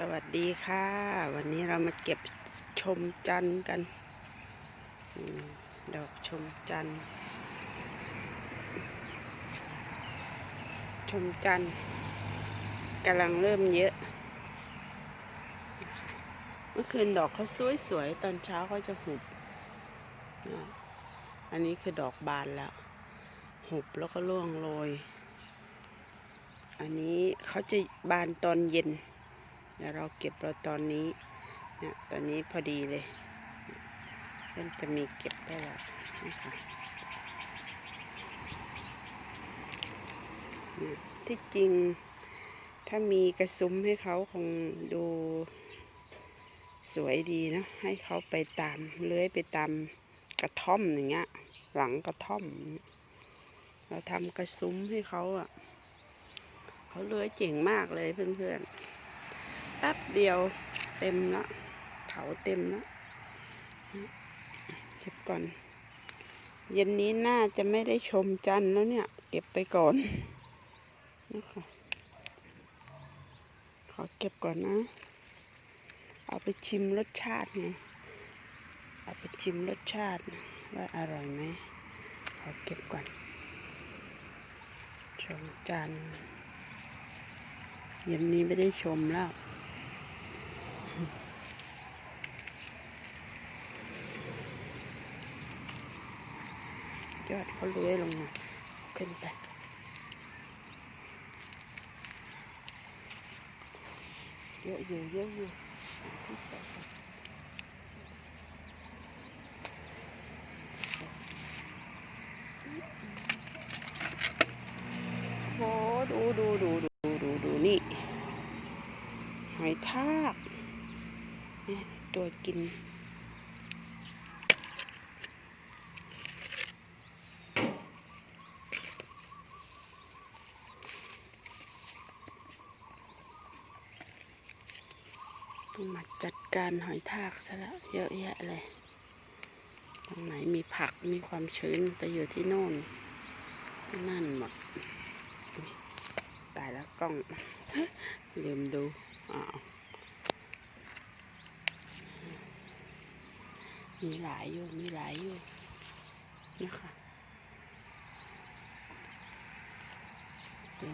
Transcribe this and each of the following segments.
สวัสดีค่ะ วันนี้เรามาเก็บชมจันทร์กันดอกชมจันทร์ชมจันทร์กำลังเริ่มเยอะ เมื่อคืนดอกเขาสวยๆ ตอนเช้าเขาจะหุบ อันนี้คือดอกบานแล้ว หุบแล้วก็ร่วงโรย อันนี้เขาจะบานตอนเย็น เดี๋ยวเราเก็บเราตอนนี้เนี่ยตอนนี้พอดีเลยเริ่มจะมีเก็บได้แล้วนะคะเนี่ยที่จริงถ้ามีกระซุ้มให้เขาคงดูสวยดีนะให้เขาไปตามเลื้อยไปตามกระท่อมอย่างเงี้ย หลังกระท่อม เราทำกระซุ้มให้เขาอะเขาเลื้อยเจ๋งมากเลยเพื่อนๆ ป๊บเดียวเต็มละเขาเต็มละเก็บก่อน เย็นนี้น่าจะไม่ได้ชมจันทร์แล้วเนี่ย เก็บไปก่อนนะคะขอเก็บก่อนนะ เอาไปชิมรสชาติไงเอาไปชิมรสชาติว่าอร่อยไหมขอเก็บก่อน ชมจันทร์เย็นนี้ไม่ได้ชมแล้ว ยอดเขาเลื้อยลงมาขึ้นไปเยอะอยู่เยอะอยู่ที่ส่ไปโหดูดูดูดูดูดูนี่หอยทากเนี่ยตัวกิน ต้องมาจัดการหอยทากซะล้วเยอะแยะเลย ตรงไหนมีผักมีความชื้นไปอยู่ที่โน่น นั่นหมด ตายแล้วกล้อง ลืมดูอ้าวมีหลายอยู่ มีหลายอยู่นะคะดู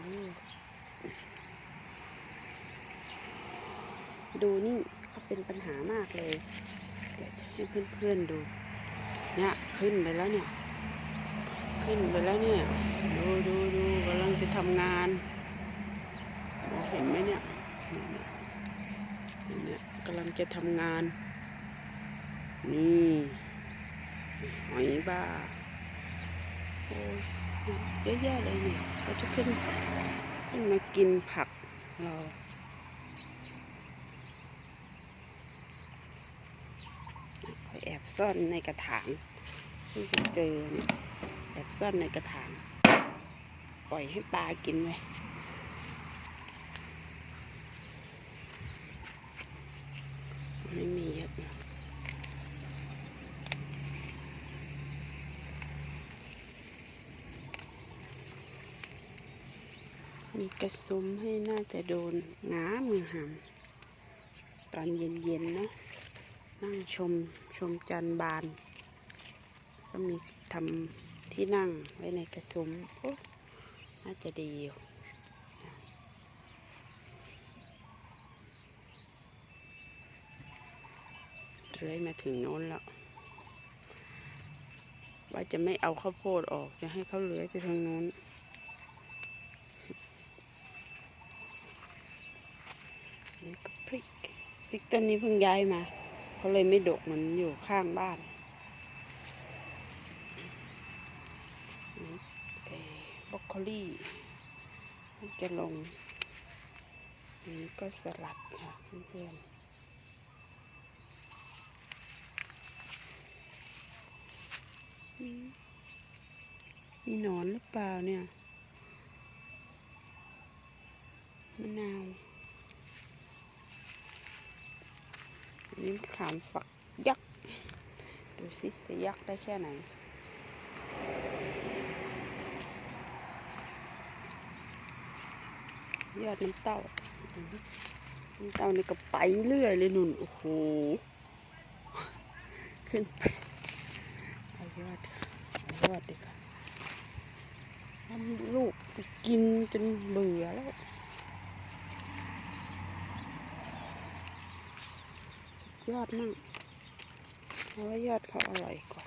ดูนี่เขาเป็นปัญหามากเลย เดี๋ยวจะให้เพื่อนๆดู เนี่ยขึ้นไปแล้วเนี่ย ขึ้นไปแล้วเนี่ย ดูดูดูกำลังจะทำงานเห็นไหมเนี่ยเนี่ยเนี่ยเนี่ยกำลังจะทำงาน นี่หอยบ้าโอ้ยเยอะแยะเลยเนี่ยเขาจะขึ้นขึ้นมากินผักเราเขา แอบซ่อนในกระถางเพิ่เจอแอบซ่อนในกระถาง ปล่อยให้ปลากินไว้ไม่มีเยอะมีกระซุ้มให้น่าจะโดนง้ามือหามตอนเย็นๆเนาะ นั่งชมชมจันบาน ก็มีทำที่นั่งไว้ในกระซุ้มโอ้น่าจะดีอยู่เลยมาถึงโน้นแล้ว ว่าจะไม่เอาข้าวโพดออก จะให้เขาเลื้อยไปทางโน้น นี่ก็พริก พริกต้นนี้เพิ่งย้ายมา เขาเลยไม่ดกเหมือนอยู่ข้างบ้านนี่เอ่อบอกโคลี่จะลงนี้ก็สลัดค่ะเพื่อนมมีหนอนหรือเปล่าเนี่ยมะนาว นนี้มะขามฝักยักษ์ ดูสิ จะยักษ์ได้แค่ไหน ยอดน้ำเต้า น้ำเต้านี่ก็ไปเรื่อยเลยนุ่น โอ้โห ขึ้นไปเอายอดค่ะเอายอดดีกว่าทำลูกกินจนเบื่อแล้ว ยอดมั่งเพราะว่ายอดเขาอร่อยกว่า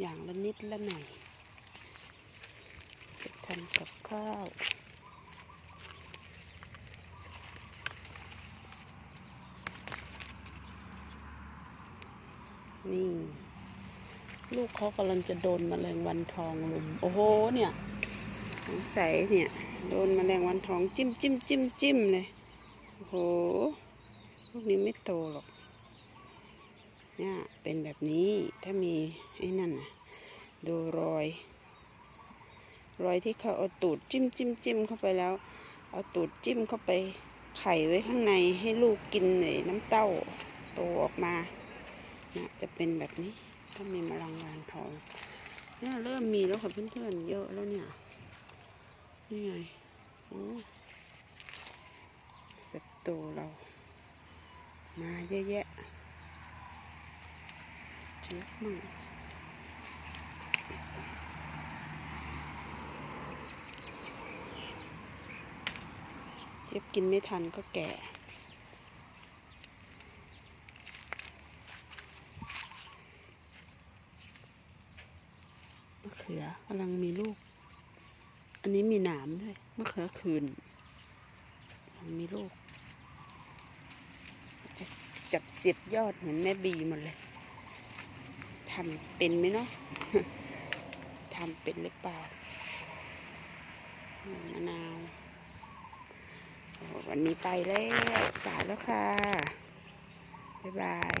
อย่างละนิดละหน่อยจะทำกับข้าว นี่ ลูกเขากำลังจะโดนมแมลงวันทองลุม โอ้โห เนี่ย สงสัยเนี่ยโดนแมลงวันทองจิ้มจิ้มจิ้มจิ้มเลยโอ้โหลูกนี้ไม่โตหรอกเนี่ยเป็นแบบนี้ถ้ามีไอ้นั่นน่ะดูรอย รอยที่เขาเอาตูดจิ้มจิ้มจิ้มเข้าไปแล้ว เอาตูดจิ้มเข้าไปไข่ไว้ข้างในให้ลูกกินไอ้น้ำเต้าโตออกมานะจะเป็นแบบนี้ถ้ามีแมลงวันทองเนี่ยเริ่มมีแล้วค่ะเพื่อนๆเยอะแล้วเนี่ย นี่ไงโอ้ศัตรูเรา มา เยอะแยะเจี๊ยบมั่งเจี๊ยบกินไม่ทันก็แก่มะเขือกำลังมีลูก อันนี้มีหนามด้วยมะเขือคืนมันมีลูก จับเสียบยอดเหมือนแม่บีหมดเลยทำเป็นไหมเนาะทำเป็นหรือเปล่ามะนาว วันนี้ไปแล้ว สายแล้วค่ะ บ๊ายบาย